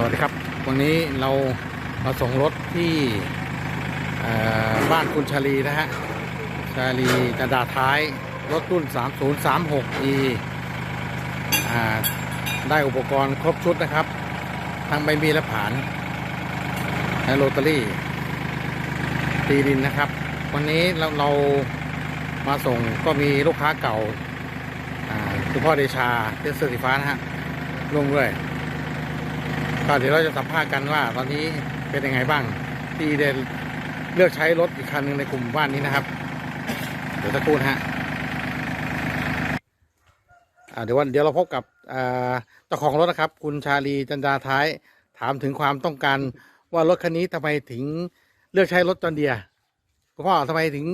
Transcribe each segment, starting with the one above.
สวัสดีครับ วันนี้เรามาส่งรถที่บ้านคุณชาลีนะฮะ ชาลีกระดาท้าย รถรุ่น 3036e ได้อุปกรณ์ครบชุดนะครับ ทั้งใบมีและผานและโรตารี่ ตีดินนะครับ วันนี้เราเรามาส่งก็มีลูกค้าเก่าคือพ่อเดชาเสื้อสีฟ้านะฮะร่วมด้วย ก็เดี๋ยวเราจะสัมภาษณ์กันว่า ตอนนี้เป็นยังไงบ้าง ที่ได้เลือกใช้รถอีกคันหนึ่งในกลุ่มบ้านนี้นะครับ เดี๋ยวสักครู่นะฮะเดี๋ยววันเดี๋ยวเราพบกับเจ้าของรถนะครับ คุณชาลีจันดาท้าย ถามถึงความต้องการว่ารถคันนี้ทำไมถึงเลือกใช้รถจอนเดียคุณพ่อทำไมถึง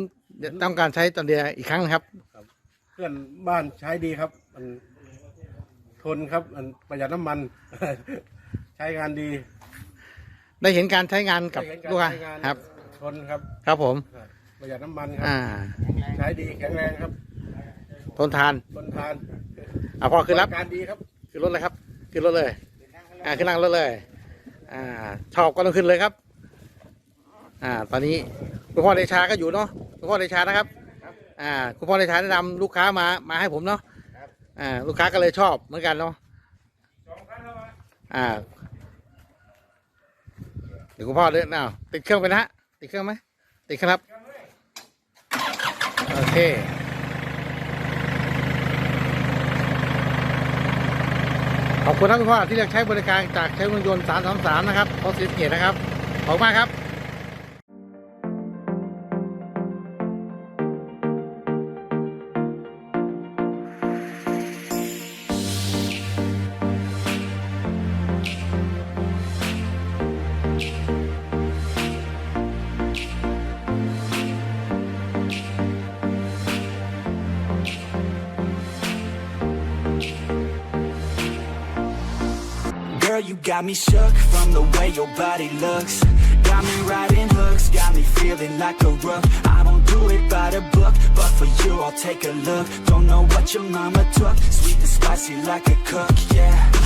ต้องการใช้จอนเดียอีกครั้งนะครับเพื่อนบ้านใช้ดีครับมันทนครับมันประหยัดน้ำมัน ช้งานดีได้เห็นการใช้งานกับได้เห็นลูกค้าใช้งนครับ ทนครับครับผมประหยัดน้ำมันครัอ่าใช้ดีแข็งแรงครับทนทานทนทานอ่าพ่อขึ้นรับ การดีครับ ขึ้นรถเลยครับ ขึ้นรถเลย อ่า ขึ้นนั่งรถเลย อ่า ชอบก็ต้องขึ้นเลยครับ อ่า ตอนนี้คุณพ่อเดชาก็อยู่เนาะ คุณพ่อเดชานะครับ อ่า คุณพ่อเดชาแนะนำลูกค้ามา มาให้ผมเนาะ อ่า ลูกค้าก็เลยชอบเหมือนกันเนาะ อ่า เดี๋ยวคุณพ่อเดินเอาติดเครื่องไปนะติดเครื่องไหมติดครับ โอเคขอบคุณท่านผู้ว่าที่เลือกใช้บริการจากใช้รถยนต์333 นะครับรถสีเกียรตินะครับ ขอบคุณมากครับ Girl, you got me shook from the way your body looks. Got me riding hooks, got me feeling like a rook. I don't do it by the book, but for you, I'll take a look. Don't know what your mama took, sweet and spicy like a cook, yeah.